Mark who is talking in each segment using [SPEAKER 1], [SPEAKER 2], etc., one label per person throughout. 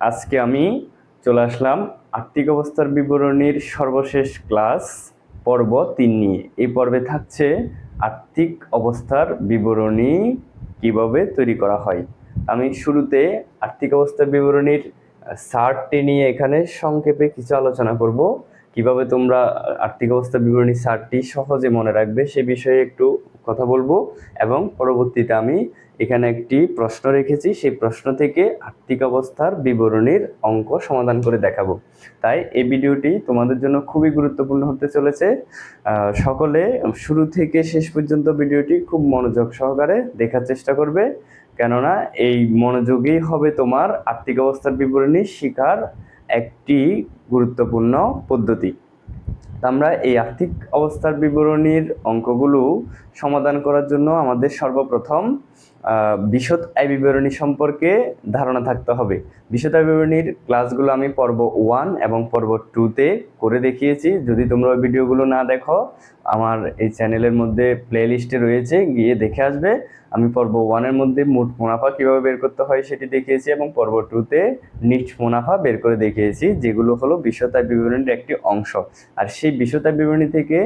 [SPEAKER 1] আজকে আমি চলে আসলাম আর্থিক অবস্থার বিবরণীর সর্বশেষ ক্লাস পর্ব তিন নিয়ে। এই পর্বে থাকছে আর্থিক অবস্থার বিবরণী কীভাবে তৈরি করা হয়। আমি শুরুতে আর্থিক অবস্থার বিবরণীর সার্টটি নিয়ে এখানে সংক্ষেপে কিছু আলোচনা করব। কীভাবে তোমরা আর্থিক অবস্থা বিবরণী সারটি সহজে মনে রাখবে সে বিষয়ে একটু কথা বলব এবং পরবর্তীতে আমি এখানে একটি প্রশ্ন রেখেছি, সেই প্রশ্ন থেকে আর্থিক অবস্থার বিবরণীর অঙ্ক সমাধান করে দেখাবো। তাই এই ভিডিওটি তোমাদের জন্য খুবই গুরুত্বপূর্ণ হতে চলেছে। সকলে শুরু থেকে শেষ পর্যন্ত ভিডিওটি খুব মনোযোগ সহকারে দেখার চেষ্টা করবে, কেননা এই মনোযোগেই হবে তোমার আর্থিক অবস্থার বিবরণী শিখার একটি গুরুত্বপূর্ণ পদ্ধতি। আমরা এই আর্থিক অবস্থার বিবরণীর অঙ্কগুলো সমাধান করার জন্য আমাদের সর্বপ্রথম বিশদ আয় বিবরণী সম্পর্কে ধারণা থাকতে হবে। বিশদ আয় বিবরণীর ক্লাসগুলো আমি পর্ব ওয়ান এবং পর্ব টুতে করে দেখিয়েছি। যদি তোমরা ওই ভিডিওগুলো না দেখো, আমার এই চ্যানেলের মধ্যে প্লে লিস্টে রয়েছে, গিয়ে দেখে আসবে। আমি পর্ব ওয়ানের মধ্যে মোট মুনাফা কীভাবে বের করতে হয় সেটি দেখিয়েছি এবং পর্ব টুতে নিট মুনাফা বের করে দেখিয়েছি, যেগুলো হলো বিশ্বতায় বিবরণীর একটি অংশ। আর সেই বিশ্বতায় বিবরণী থেকে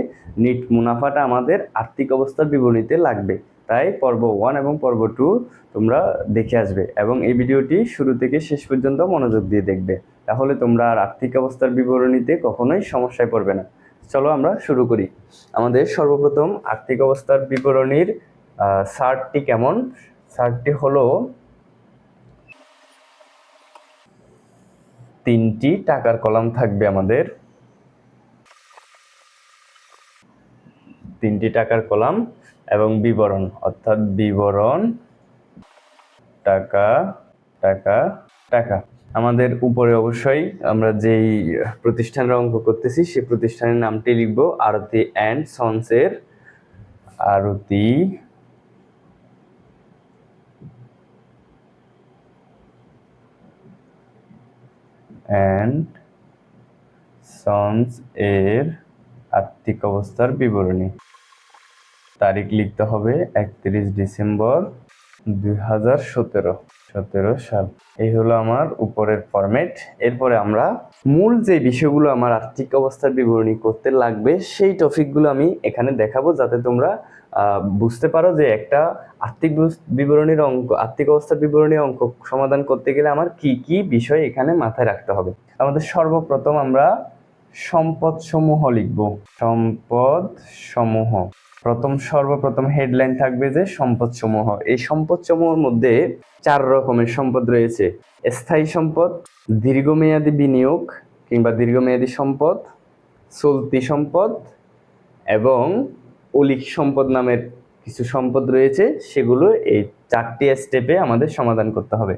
[SPEAKER 1] নিট মুনাফাটা আমাদের আর্থিক অবস্থার বিবরণীতে লাগবে। তাই পর্ব ওয়ান এবং পর্ব টু তোমরা দেখে আসবে এবং এই ভিডিওটি শুরু থেকে শেষ পর্যন্ত মনোযোগ দিয়ে দেখবে। তাহলে তোমরা আর আর্থিক অবস্থার বিবরণীতে কখনোই সমস্যায় পড়বে না। চলো আমরা শুরু করি। আমাদের সর্বপ্রথম আর্থিক অবস্থার বিবরণীর সার্টটি কেমন? সার্টটি হলো তিনটি টাকার কলাম থাকবে আমাদের। তিনটি টাকার কলাম এবং বিবরণ, অর্থাৎ বিবরণ, টাকা টাকা টাকা। আমাদের উপরে অবশ্যই আমরা যেই প্রতিষ্ঠানের অঙ্ক করতেছি সেই প্রতিষ্ঠানের নামটি লিখব, আরতি অ্যান্ড সন্সের আরতি। অ্যান্ড সন্স এর আর্থিক অবস্থার বিবরণী। তারিখ লিখতে হবে একত্রিশ ডিসেম্বর দুই হাজার সতেরো সতেরো সাল। এই হলো আমার উপরের ফরম্যাট এরপরে আমরা মূল যে বিষয়গুলো আমার আর্থিক অবস্থার বিবরণী করতে লাগবে, সেই টপিকগুলো আমি এখানে দেখাবো যাতে তোমরা বুঝতে পারো যে একটা আর্থিক বিবরণীর অঙ্ক, আর্থিক অবস্থার বিবরণী অঙ্ক সমাধান করতে গেলে আমার কি কি বিষয় এখানে মাথায় রাখতে হবে। আমাদের সর্বপ্রথম আমরা সম্পদ সমূহ লিখব। সম্পদ সমূহ প্রথম সর্বপ্রথম হেডলাইন থাকবে যে সম্পদ সমূহ এই সম্পদ সমূহের মধ্যে চার রকমের সম্পদ রয়েছে। স্থায়ী সম্পদ, দীর্ঘমেয়াদী বিনিয়োগ কিংবা দীর্ঘমেয়াদী সম্পদ, চলতি সম্পদ এবং অলিক সম্পদ নামের কিছু সম্পদ রয়েছে। সেগুলো এই চারটি স্টেপে আমাদের সমাধান করতে হবে।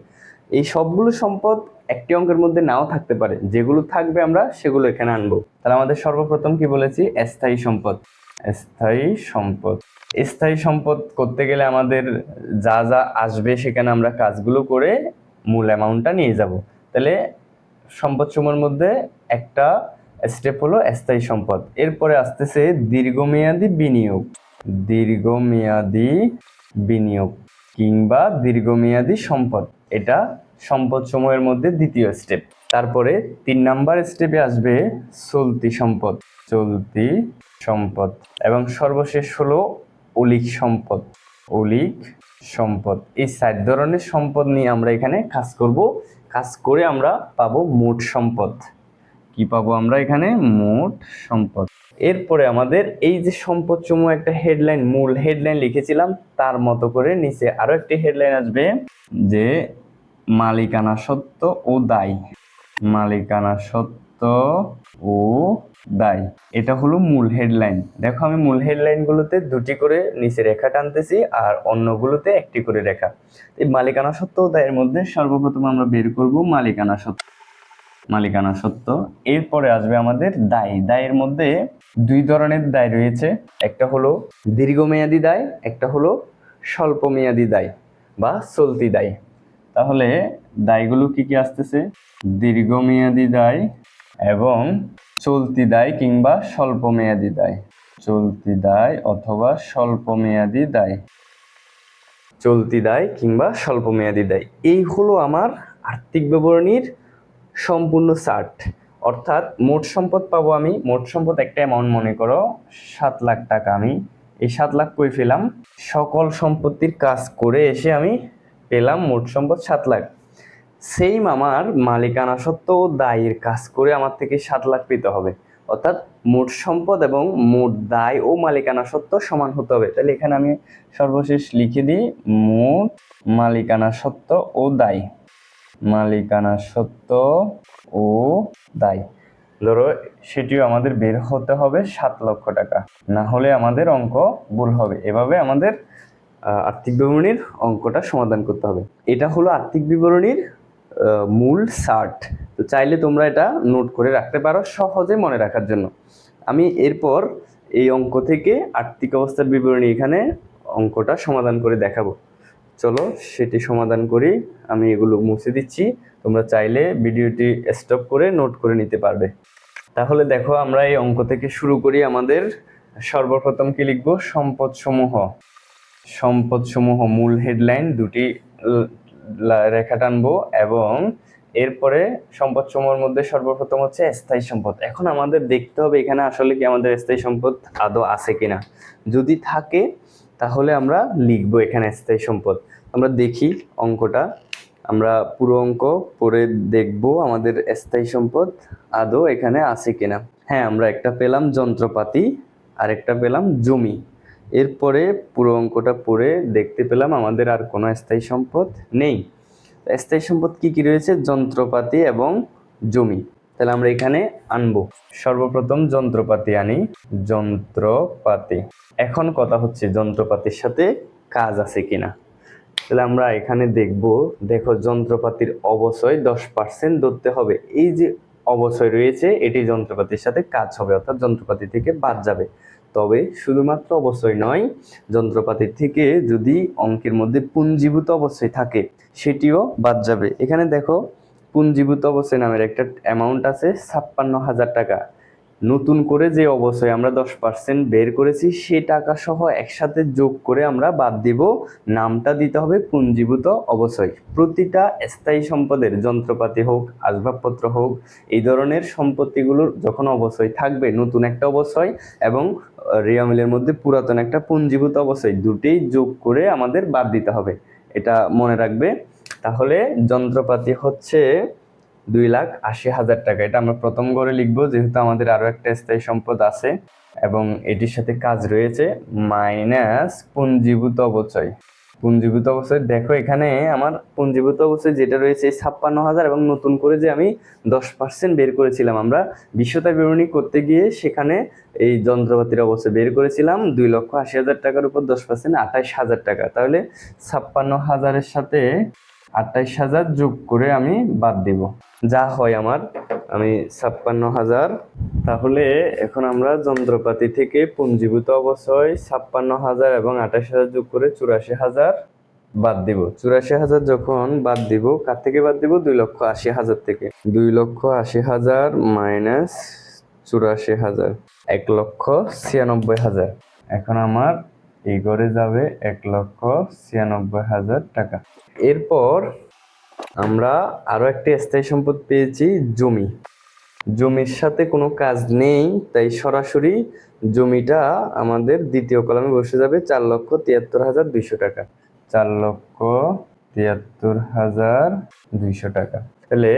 [SPEAKER 1] এই সবগুলো সম্পদ একটি অঙ্কের মধ্যে নাও থাকতে পারে। যেগুলো থাকবে আমরা সেগুলো এখানে আনব। তাহলে আমাদের সর্বপ্রথম কি বলেছি? স্থায়ী সম্পদ। স্থায়ী সম্পদ। স্থায়ী সম্পদ করতে গেলে আমাদের যা যা আসবে সেখানে আমরা কাজগুলো করে মূল অ্যামাউন্টটা নিয়ে যাব। তাহলে সম্পদ সমূহের মধ্যে একটা স্টেপ হলো স্থায়ী সম্পদ। এরপরে আসতেছে দীর্ঘমেয়াদী বিনিয়োগ। দীর্ঘমেয়াদী বিনিয়োগ কিংবা দীর্ঘমেয়াদী সম্পদ। এটা সম্পদ সমূহের মধ্যে দ্বিতীয় স্টেপ তারপরে তিন নাম্বার স্টেপে আসবে চলতি সম্পদ। চলতি সম্পদ এবং সর্বশেষ হলো অলিক সম্পদ। অলিক সম্পদ। এই চার ধরনের সম্পদ নিয়ে আমরা এখানে কাজ করব। কাজ করে আমরা পাবো মোট সম্পদ। কি পাবো আমরা এখানে? মোট সম্পদ। এরপরে আমাদের এই যে সম্পদ সমূহ একটা হেডলাইন, মূল হেডলাইন লিখেছিলাম, তার মতো করে নিচে আরও একটি হেডলাইন আসবে যে মালিকানা সত্য ও দায়। মালিকানা সত্য ও দায় এটা হলো মূল হেডলাইন। দেখো আমি মূল হেডলাইনগুলোতে দুটি করে নিচে রেখা টানতেছি আর অন্যগুলোতে একটি করে রেখা। এই মালিকানা সত্য ও দায়ের মধ্যে সর্বপ্রথম আমরা বের করব মালিকানা সত্য। মালিকানা সত্য। এরপরে আসবে আমাদের দায়। দায়ের মধ্যে দুই ধরনের দায় রয়েছে। একটা হলো দীর্ঘমেয়াদী দায়, একটা হলো স্বল্পমেয়াদী দায় বা চলতি দায়। তাহলে দায়গুলো কি কি আসতেছে? দীর্ঘমেয়াদী দায় এবং চলতি দায় কিংবা স্বল্পমেয়াদী দায়। চলতি দায় অথবা স্বল্পমেয়াদী দায়। চলতি দায় কিংবা স্বল্পমেয়াদী দায়। এই হলো আমার আর্থিক বিবরণীর সম্পূর্ণ ষাট অর্থাৎ মোট সম্পদ পাবো আমি, মোট সম্পদ একটা অ্যামাউন্ট মনে করো, সাত লাখ টাকা আমি। এই সাত লাখ কই পেলাম? সকল সম্পত্তির কাজ করে এসে আমি পেলাম মোট সম্পদ সাত লাখ। সেম আমার মালিকানা সত্ত্ব ও দায়ের কাজ করে আমার থেকে সাত লাখ পেতে হবে। অর্থাৎ মোট সম্পদ এবং মোট দায় ও মালিকানা সত্ত্ব সমান হতে হবে। তাহলে এখানে আমি সর্বশেষ লিখে দিই, মোট মালিকানা সত্ত্ব ও দায়। মালিকানা সত্ত্ব ও দায়। ধরো, সেটিও আমাদের বের হতে হবে সাত লক্ষ টাকা। না হলে আমাদের অঙ্ক ভুল হবে। এভাবে আমাদের আর্থিক বিবরণীর অঙ্কটা সমাধান করতে হবে। এটা হলো আর্থিক বিবরণীর মূল সার্ট তো চাইলে তোমরা এটা নোট করে রাখতে পারো সহজে মনে রাখার জন্য। আমি এরপর এই অঙ্ক থেকে আর্থিক অবস্থার বিবরণী এখানে অঙ্কটা সমাধান করে দেখাবো। চলো সেটি সমাধান করি। আমি এগুলো মুছে দিচ্ছি। তোমরা চাইলে ভিডিওটি স্টপ করে নোট করে নিতে পারবে। তাহলে দেখো আমরা এই অঙ্ক থেকে শুরু করি আমাদের। সর্বপ্রথম কি লিখব? সম্পদ সমূহ সম্পদ সমূহ মূল হেডলাইন দুটি রেখা টানবো এবং এরপরে সম্পদ সমূহের মধ্যে সর্বপ্রথম হচ্ছে স্থায়ী সম্পদ। এখন আমাদের দেখতে হবে এখানে আসলে কি আমাদের স্থায়ী সম্পদ আদৌ আছে কিনা। যদি থাকে, তাহলে আমরা লিখব এখানে স্থায়ী সম্পদ। আমরা দেখি অঙ্কটা। আমরা পুরো অঙ্ক পড়ে দেখব আমাদের স্থায়ী সম্পদ আদৌ এখানে আছে কিনা। হ্যাঁ আমরা একটা পেলাম যন্ত্রপাতি আর একটা পেলাম জমি। এরপরে পুরো অঙ্কটা পড়ে দেখতে পেলাম আমাদের আর কোনো স্থায়ী সম্পদ নেই। স্থায়ী সম্পদ কি কি রয়েছে? যন্ত্রপাতি এবং জমি। তাহলে আমরা এখানে আনব। সর্বপ্রথম যন্ত্রপাতি আনি। যন্ত্রপাতি। এখন কথা হচ্ছে যন্ত্রপাতির সাথে কাজ আছে কিনা। তাহলে আমরা এখানে দেখব, দেখো যন্ত্রপাতির অবশ্যই দশ পার্সেন্ট ধরতে হবে। এই যে অবশ্যই রয়েছে, এটি যন্ত্রপাতির সাথে কাজ হবে, অর্থাৎ যন্ত্রপাতি থেকে বাদ যাবে। তবে শুধুমাত্র অবশ্যই নয়, যন্ত্রপাতি থেকে যদি অঙ্কের মধ্যে পুঞ্জীভূত অবশ্যই থাকে, সেটিও বাদ যাবে। এখানে দেখো, পুঞ্জীভূত অবশ্যই নামের একটা অ্যামাউন্ট আছে, ছাপ্পান্ন হাজার টাকা। নতুন করে যে অবশ্যই আমরা দশ পার্সেন্ট বের করেছি, সে টাকা সহ একসাথে যোগ করে আমরা বাদ দিব। নামটা দিতে হবে পুঞ্জীভূত অবশ্যই প্রতিটা স্থায়ী সম্পদের যন্ত্রপাতি হোক, আসবাবপত্র হোক, এই ধরনের সম্পত্তিগুলোর যখন অবশ্যই থাকবে নতুন একটা অবশ্যই এবং রিয়ামিলের মধ্যে পুরাতন একটা পুঞ্জীভূত অবশ্যই দুটেই যোগ করে আমাদের বাদ দিতে হবে। এটা মনে রাখবে। তাহলে যন্ত্রপাতি হচ্ছে দুই লাখ আশি হাজার টাকা। এটা আমরা প্রথম ঘরে লিখব, যেহেতু আমাদের আরও একটা স্থায়ী সম্পদ আছে এবং এটির সাথে কাজ রয়েছে মাইনাস পুঞ্জীভূত অবচয়। পুঞ্জীভূত অবস্থায় দেখো এখানে আমার পুঞ্জীভূত অবস্থায় যেটা রয়েছে ছাপ্পান্ন হাজার এবং নতুন করে যে আমি দশ পার্সেন্ট বের করেছিলাম, আমরা বিশ্বতা বিবরণী করতে গিয়ে সেখানে এই যন্ত্রপাতির অবস্থায় বের করেছিলাম দুই লক্ষ আশি হাজার টাকার উপর দশ পার্সেন্ট আঠাইশ হাজার টাকা। তাহলে ছাপ্পান্ন হাজারের সাথে আঠাইশ হাজার যোগ করে আমি বাদ দিব। যা হয় আমার, আমি ছাপ্পান্ন হাজার। তাহলে এখন আমরা যন্ত্রপাতি থেকে পুঞ্জীভূত অবশ্যই ছাপ্পান্ন হাজার এবং আঠাশ হাজার যোগ করে চুরাশি হাজার বাদ দিব। চুরাশি হাজার যখন বাদ দিব, কার থেকে বাদ দিব? দুই লক্ষ আশি হাজার থেকে। দুই লক্ষ আশি হাজার মাইনাস চুরাশি হাজার, এক লক্ষ ছিয়ানব্বই হাজার। এখন আমার এই ঘরে যাবে এক লক্ষ ছিয়ানব্বই হাজার টাকা। এরপর আমরা আরও একটি স্থায়ী সম্পদ পেয়েছি, জমি। জমির সাথে কোনো কাজ নেই, তাই সরাসরি জমিটা আমাদের দ্বিতীয় কলামে বসে যাবে চার লক্ষ তিয়াত্তর হাজার দুইশো টাকা। চার লক্ষ তিয়াত্তর হাজার দুইশো টাকা। তাহলে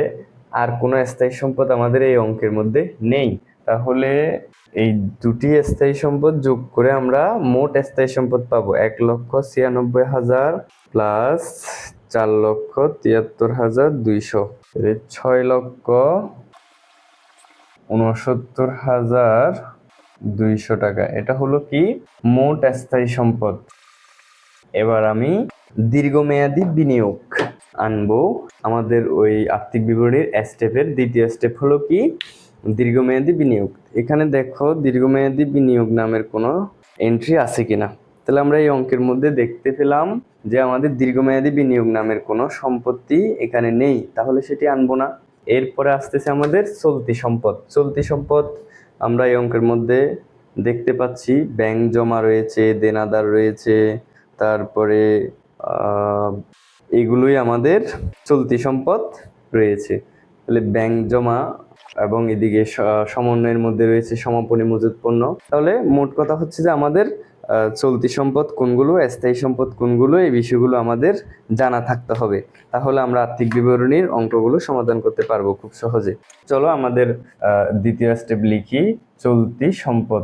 [SPEAKER 1] আর কোনো স্থায়ী সম্পদ আমাদের এই অঙ্কের মধ্যে নেই। তাহলে এই দুটি স্থায়ী সম্পদ যোগ করে আমরা মোট স্থায়ী সম্পদ পাবো এক লক্ষ ছিয়ানব্বই হাজার প্লাস চার লক্ষ তিয়াত্তর হাজার দুইশো। ছয় লক্ষ উনসত্তর হাজার দুইশো টাকা। এটা হলো কি? মোট স্থায়ী সম্পদ। এবার আমি দীর্ঘমেয়াদী বিনিয়োগ আনব। আমাদের ওই আর্থিক বিবরণীর স্টেপের দ্বিতীয় স্টেপ হলো কি? দীর্ঘমেয়াদী বিনিয়োগ। এখানে দেখো দীর্ঘমেয়াদী বিনিয়োগ নামের কোনো এন্ট্রি আছে কিনা। তাহলে আমরা এই অঙ্কের মধ্যে দেখতে পেলাম যে আমাদের দীর্ঘমেয়াদী বিনিয়োগ নামের কোনো সম্পত্তি এখানে নেই, তাহলে সেটি আনব না। এরপরে আসতেছে আমাদের চলতি সম্পদ। চলতি সম্পদ আমরা এই অঙ্কের মধ্যে দেখতে পাচ্ছি। ব্যাংক জমা রয়েছে, দেনাদার রয়েছে, তারপরে এগুলোই আমাদের চলতি সম্পদ রয়েছে। তাহলে ব্যাংক জমা এবং এদিকে সমন্বয়ের মধ্যে রয়েছে সমাপনী মজুত পণ্য। তাহলে মোট কথা হচ্ছে যে আমাদের চলতি সম্পদ কোনগুলো, স্থায়ী সম্পদ কোনগুলো, এই বিষয়গুলো আমাদের জানা থাকতে হবে। তাহলে আমরা আর্থিক বিবরণীর অঙ্কগুলো সমাধান করতে পারব খুব সহজে। চলো আমাদের দ্বিতীয় স্টেপ লিখি। চলতি সম্পদ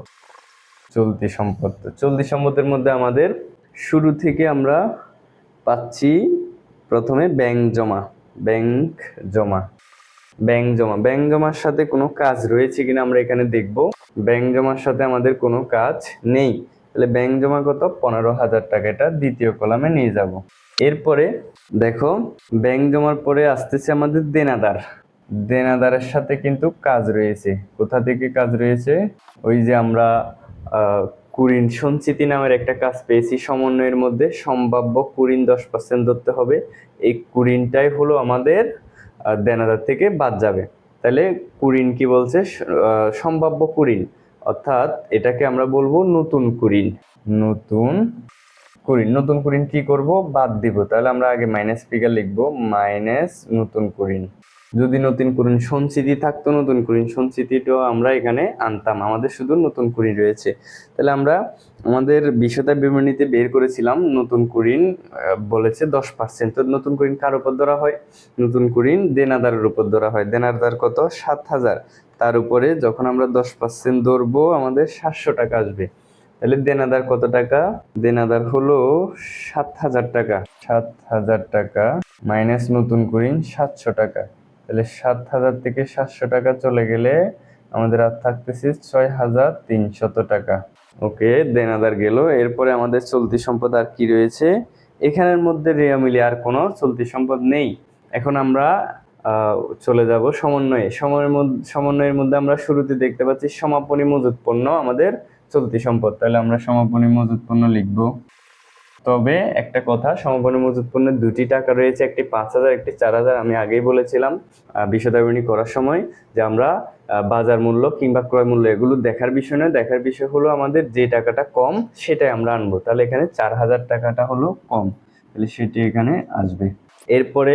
[SPEAKER 1] চলতি সম্পদ। চলতি সম্পদের মধ্যে আমাদের শুরু থেকে আমরা পাচ্ছি প্রথমে ব্যাংক জমা ব্যাংক জমা। ব্যাংক জমা। ব্যাংক জমার সাথে কোনো কাজ রয়েছে কিনা আমরা এখানে দেখব। ব্যাংক জমার সাথে আমাদের কোনো কাজ নেই। তাহলে ব্যাংক জমা কত? পনেরো হাজার টাকা। এটা দ্বিতীয় কলামে নিয়ে যাব। এরপরে দেখো ব্যাংক জমার পরে আসতেছে আমাদের দেনাদার। দেনাদারের সাথে কিন্তু কাজ রয়েছে। কোথা থেকে কাজ রয়েছে? ওই যে আমরা কুরিন সঞ্চিতি নামের একটা কাজ পেয়েছি সমন্বয়ের মধ্যে। সম্ভাব্য কুরিন দশ পার্সেন্ট ধরতে হবে। এই কুরিনটাই হলো আমাদের দেনাদার থেকে বাদ যাবে। তাহলে কুরিন কি বলছে? সম্ভাব্য কুরিন। অর্থাৎ এটাকে আমরা বলব নতুন কুরিন। নতুন কুরিন। নতুন কুরিন কি করব? বাদ দিব। তাহলে আমরা আগে মাইনাস ফিগার লিখব। মাইনাস নতুন কুরিন। যদি নতুন কুরিন সঞ্চিতি থাকতো, নতুন কুরিন সঞ্চিতিটাও আমরা এখানে আনতাম। আমাদের শুধু নতুন কুরিন রয়েছে। তাহলে আমরা আমাদের বিশদা বিবরণীতে বের করেছিলাম, নতুন করিন বলেছে দশ পার্সেন্ট তো নতুন করিন কার উপর ধরা হয়? নতুন কুরিন দেনাদারের উপর ধরা হয়। দেনাদার কত? সাত হাজার। তার উপরে যখন আমরা দশ পার্সেন্ট ধরবো, আমাদের সাতশো টাকা আসবে। তাহলে দেনাদার কত টাকা? দেনাদার হলো সাত হাজার টাকা। সাত হাজার টাকা মাইনাস নতুন করিন সাতশো টাকা। তাহলে সাত হাজার থেকে সাতশো টাকা চলে গেলে আমাদের আর থাকতেছে ছয় হাজার তিনশত টাকা। ওকে, দেন দেনাদার গেল। এরপরে আমাদের চলতি সম্পদ আর কি রয়েছে? এখানের মধ্যে রেয়া মিলে আর কোনো চলতি সম্পদ নেই। এখন আমরা চলে যাব সমন্বয়ে। সময়ের মধ্যে, সমন্বয়ের মধ্যে আমরা শুরুতে দেখতে পাচ্ছি সমাপনী মজুত পণ্য আমাদের চলতি সম্পদ। তাহলে আমরা সমাপনী মজুত পণ্য লিখব। তবে একটা কথা সমাপনী মজুত পণ্যের দুটি টাকা রয়েছে, একটি পাঁচ হাজার, একটি চার হাজার। আমি আগেই বলেছিলাম বিশদাবরণী করার সময় যে আমরা বাজার মূল্য কিংবা ক্রয় মূল্য এগুলো দেখার বিষয় নয়। দেখার বিষয় হলো আমাদের যে টাকাটা কম, সেটাই আমরা আনব। তাহলে এখানে চার হাজার টাকাটা হলো কম। তাহলে সেটি এখানে আসবে। এরপরে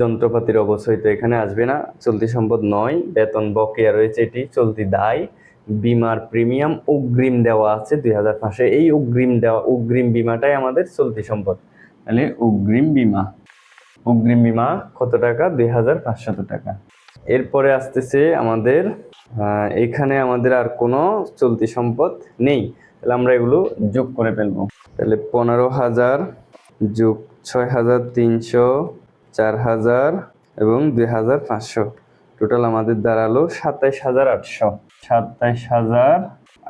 [SPEAKER 1] যন্ত্রপাতির অবশ্যই তো এখানে আসবে না। চলতি সম্পদ নয়, বেতন বকেয়া রয়েছে এটি, চলতি দায়। বিমার প্রিমিয়াম অগ্রিম দেওয়া আছে দুই হাজার পাঁচশো। এই অগ্রিম দেওয়া, অগ্রিম বিমাটাই আমাদের চলতি সম্পদ। তাহলে অগ্রিম বিমা অগ্রিম বিমা কত টাকা? দুই হাজার পাঁচশত টাকা। এরপরে আসতেছে আমাদের এখানে আমাদের আর কোনো চলতি সম্পদ নেই। তাহলে আমরা এগুলো যোগ করে ফেলব। তাহলে পনেরো হাজার যোগ ছয় হাজার তিনশো, চার হাজার এবং দুই হাজার পাঁচশো। টোটাল আমাদের দাঁড়াল সাতাইশ হাজার আটশো। সাতাইশ হাজার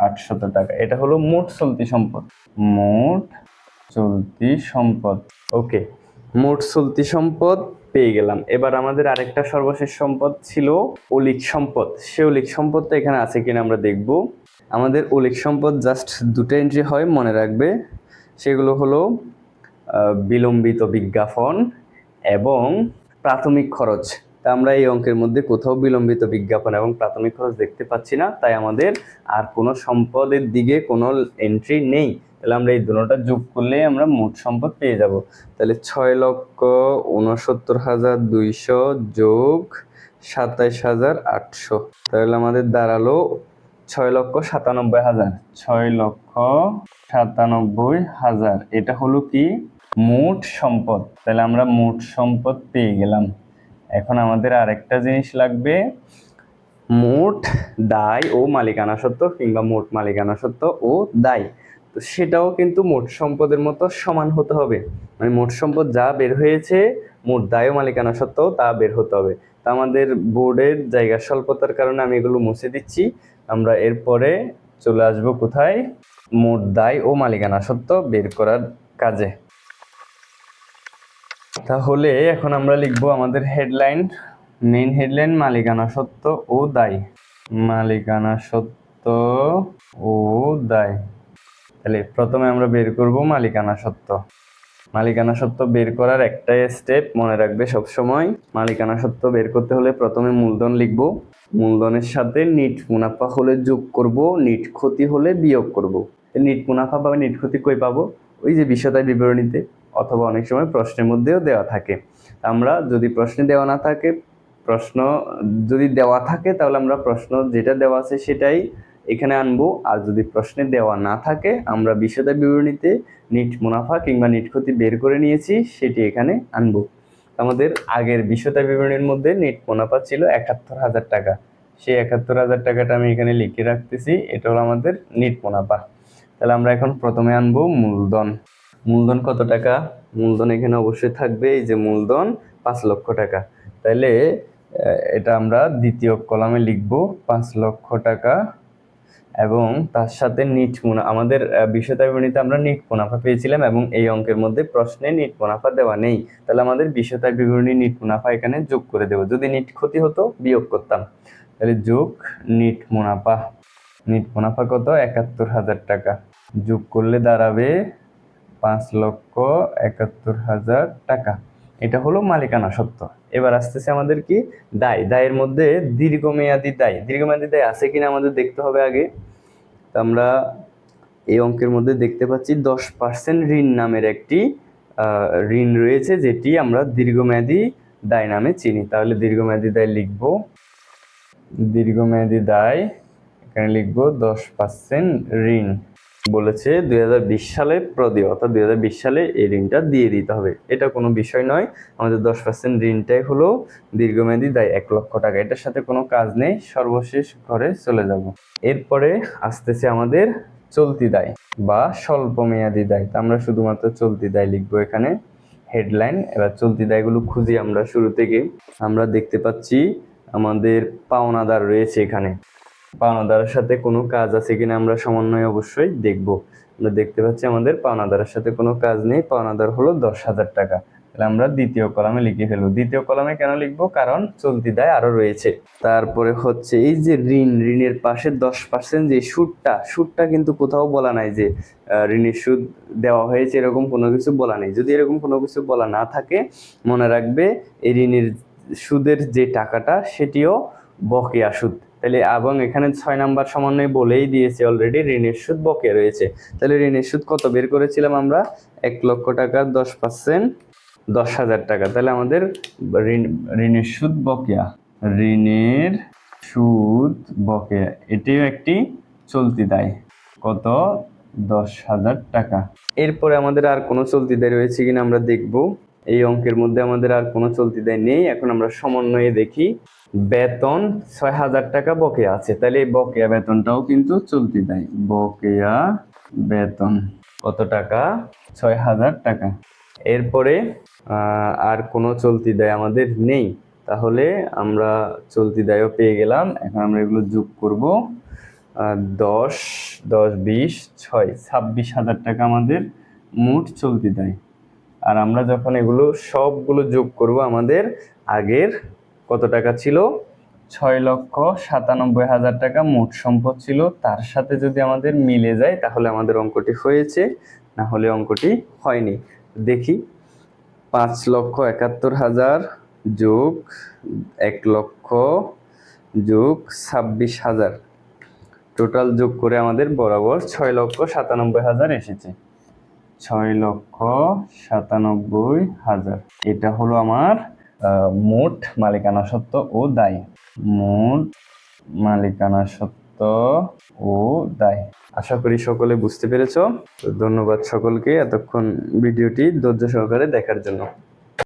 [SPEAKER 1] আটশত টাকা। এটা হলো মোট চলতি সম্পদ। মোট চলতি সম্পদ। ওকে, মোট চলতি সম্পদ পেয়ে গেলাম। এবার আমাদের আরেকটা সর্বশেষ সম্পদ ছিল অলিক সম্পদ। সে অলিক সম্পদটা এখানে আছে কিনা আমরা দেখব। আমাদের অলিক সম্পদ জাস্ট দুটো এন্ট্রি হয়, মনে রাখবে। সেগুলো হলো বিলম্বিত বিজ্ঞাপন এবং প্রাথমিক খরচ। তা আমরা এই অঙ্কের মধ্যে কোথাও বিলম্বিত বিজ্ঞাপন এবং প্রাথমিক খরচ দেখতে পাচ্ছি না, তাই আমাদের আর কোনো সম্পদের দিকে কোনো এন্ট্রি নেই। তাহলে আমরা এই দুটোটা যোগ করলে আমরা মোট সম্পদ পেয়ে যাব। তাহলে ছয় লক্ষ উনসত্তর হাজার দুইশো যোগ সাতাইশ হাজার আটশো। তাহলে আমাদের দাঁড়াল ছয় লক্ষ সাতানব্বই হাজার। ছয় লক্ষ সাতানব্বই হাজার। এটা হলো কি? মোট সম্পদ। তাহলে আমরা মোট সম্পদ পেয়ে গেলাম। এখন আমাদের আরেকটা জিনিস লাগবে। মোট দায় ও মালিকানা সত্ত্ব কিংবা মোট মালিকানা সত্ত্ব ও দায়। তো সেটাও কিন্তু মোট সম্পদের মতো সমান হতে হবে। মানে মোট সম্পদ যা বের হয়েছে, মোট দায় ও মালিকানা সত্ত্বেও তা বের হতে হবে। তা আমাদের বোর্ডের জায়গা স্বল্পতার কারণে আমি এগুলো মুছে দিচ্ছি। আমরা এরপরে চলে আসব কোথায়? মোট দায় ও মালিকানা সত্ত্ব বের করার কাজে। তাহলে এখন আমরা লিখব আমাদের হেডলাইন মেইন হেডলাইন মালিকানা সত্ত্ব ও দায়। মালিকানা সত্ত্ব ও দায়। তাহলে প্রথমে আমরা বের করব মালিকানা সত্ত্ব মালিকানা সত্ত্ব বের করার একটাই স্টেপ মনে রাখবে সব সময় মালিকানা সত্ত্ব বের করতে হলে প্রথমে মূলধন লিখব। মূলধনের সাথে নিট মুনাফা হলে যোগ করব, নিট ক্ষতি হলে বিয়োগ করব। নিট মুনাফা বা নিট ক্ষতি কই পাবো? ওই যে বিষয়তায় বিবরণীতে। অথবা অনেক সময় প্রশ্নের মধ্যেও দেওয়া থাকে। আমরা যদি প্রশ্নে দেওয়া না থাকে, প্রশ্ন যদি দেওয়া থাকে, তাহলে আমরা প্রশ্ন যেটা দেওয়া আছে সেটাই এখানে আনব। আর যদি প্রশ্নে দেওয়া না থাকে, আমরা বিষয়টা বিবরণীতে নিট মুনাফা কিংবা নিট ক্ষতি বের করে নিয়েছি, সেটি এখানে আনব। আমাদের আগের বিষয়টা বিবরণীর মধ্যে নিট মুনাফা ছিল একাত্তর হাজার টাকা। সেই একাত্তর হাজার টাকাটা আমি এখানে লিখে রাখতেছি, এটা হলো আমাদের নিট মুনাফা। তাহলে আমরা এখন প্রথমে আনব মূলধন। মূলধন কত টাকা? মূলধন এখানে অবশ্যই থাকবে এই যে মূলধন পাঁচ লক্ষ টাকা। তাইলে এটা আমরা দ্বিতীয় কলামে লিখব পাঁচ লক্ষ টাকা এবং তার সাথে নিট মুনা আমাদের আহ, বিষয়তা বিবরণীতে আমরা নিট মুনাফা পেয়েছিলাম এবং এই অঙ্কের মধ্যে প্রশ্নে নিট মুনাফা দেওয়া নেই। তাহলে আমাদের বিষয়তা বিবরণী নিট মুনাফা এখানে যোগ করে দেবো। যদি নিট ক্ষতি হতো বিয়োগ করতাম। তাহলে যোগ নিট মুনাফা। নিট মুনাফা কত? একাত্তর হাজার টাকা। যোগ করলে দাঁড়াবে পাঁচ লক্ষ একাত্তর হাজার টাকা। এটা হলো মালিকানা সত্ত্ব এবার আসতেছে আমাদের কি? দায়। দায়ের মধ্যে দীর্ঘমেয়াদী দায়। দীর্ঘমেয়াদী দায় আছে কিনা আমাদের দেখতে হবে আগে। তো আমরা এই অঙ্কের মধ্যে দেখতে পাচ্ছি দশ পার্সেন্ট ঋণ নামের একটি ঋণ রয়েছে যেটি আমরা দীর্ঘমেয়াদী দায় নামে চিনি। তাহলে দীর্ঘমেয়াদী দায় লিখব। দীর্ঘমেয়াদী দায়, এখানে লিখব দশ পার্সেন্ট ঋণ। বলেছে দুই হাজার বিশ সালে প্রদেয় অর্থাৎ দুই হাজার বিশ সালে এই ঋণটা দিয়ে দিতে হবে। এটা কোনো বিষয় নয়। আমাদের দশ পার্সেন্ট ঋণটাই হলো দীর্ঘমেয়াদী দায়, এক লক্ষ টাকা। এটার সাথে কোনো কাজ নেই। সর্বশেষ ঘরে চলে যাব। এরপরে আসতেছে আমাদের চলতি দায় বা স্বল্প মেয়াদি দায়। তা আমরা শুধুমাত্র চলতি দায় লিখব এখানে। হেডলাইন, এবার চলতি দায়গুলো খুঁজি আমরা শুরু থেকে। আমরা দেখতে পাচ্ছি আমাদের পাওনাদার রয়েছে এখানে। পাওনাদারের সাথে কোনো কাজ আছে কিনা আমরা সমন্বয় অবশ্যই দেখব। আমরা দেখতে পাচ্ছি আমাদের পাওনাদারের সাথে কোনো কাজ নেই। পাওনাদার হলো দশ হাজার টাকা। তাহলে আমরা দ্বিতীয় কলামে লিখে ফেলব। দ্বিতীয় কলামে কেন লিখব? কারণ চলতি দায় আরও রয়েছে। তারপরে হচ্ছে এই যে ঋণ, ঋণের পাশে দশ পার্সেন্ট যে সুদটা সুদটা কিন্তু কোথাও বলা নাই যে ঋণের সুদ দেওয়া হয়েছে এরকম কোনো কিছু বলা নেই। যদি এরকম কোনো কিছু বলা না থাকে, মনে রাখবে এই ঋণের সুদের যে টাকাটা, সেটিও বকেয়া সুদ। তাহলে এবং এখানে ছয় নাম্বার সমন্বয় বলেই দিয়েছে অলরেডি ঋণের সুদ বকেয়া রয়েছে। তাহলে ঋণের সুদ কত? বের করেছিলাম আমরা এক লক্ষ টাকা, দশ পার্সেন্ট দশ হাজার টাকা। তাহলে আমাদের ঋণ ঋণের সুদ বকেয়া, ঋণের সুদ বকেয়া, এটিও একটি চলতি দায়। কত? দশ হাজার টাকা। এরপরে আমাদের আর কোনো চলতি দায় রয়েছে কিনা আমরা দেখব। এই অঙ্কের মধ্যে আমাদের আর কোনো চলতি দায় নেই। এখন আমরা সমন্বয়ে দেখি। বেতন ছয় হাজার টাকা বকেয়া আছে। তাহলে এই বকেয়া বেতনটাও কিন্তু চলতি দেয় বকেয়া বেতন কত টাকা? ছয় হাজার টাকা। এরপরে আর কোনো চলতি দেয় আমাদের নেই। তাহলে আমরা চলতি দায়ও পেয়ে গেলাম। এখন আমরা এগুলো যোগ করব দশ দশ, বিশ, ছয়, ছাব্বিশ হাজার টাকা আমাদের মোট চলতি দেয়। আর আমরা যখন এগুলো সবগুলো যোগ করব আমাদের আগের কত টাকা ছিল? ছয় লক্ষ সাতানব্বই হাজার টাকা মোট সম্পদ ছিল। তার সাথে যদি আমাদের মিলে যায়, তাহলে আমাদের অঙ্কটি হয়েছে। না হলে অঙ্কটি হয়নি। দেখি। পাঁচ লক্ষ একাত্তর হাজার যোগ এক লক্ষ যোগ ছাব্বিশ হাজার। টোটাল যোগ করে আমাদের বরাবর ছয় লক্ষ সাতানব্বই হাজার এসেছে। ছয় লক্ষ সাতানব্বই হাজার। এটা হলো আমার মোট মালিকানা সত্ত্ব ও দায়। মোট মালিকানা সত্ত্ব ও দায়। আশা করি সকলে বুঝতে পেরেছ। তো ধন্যবাদ সকলকে এতক্ষণ ভিডিওটি ধৈর্য সহকারে দেখার জন্য।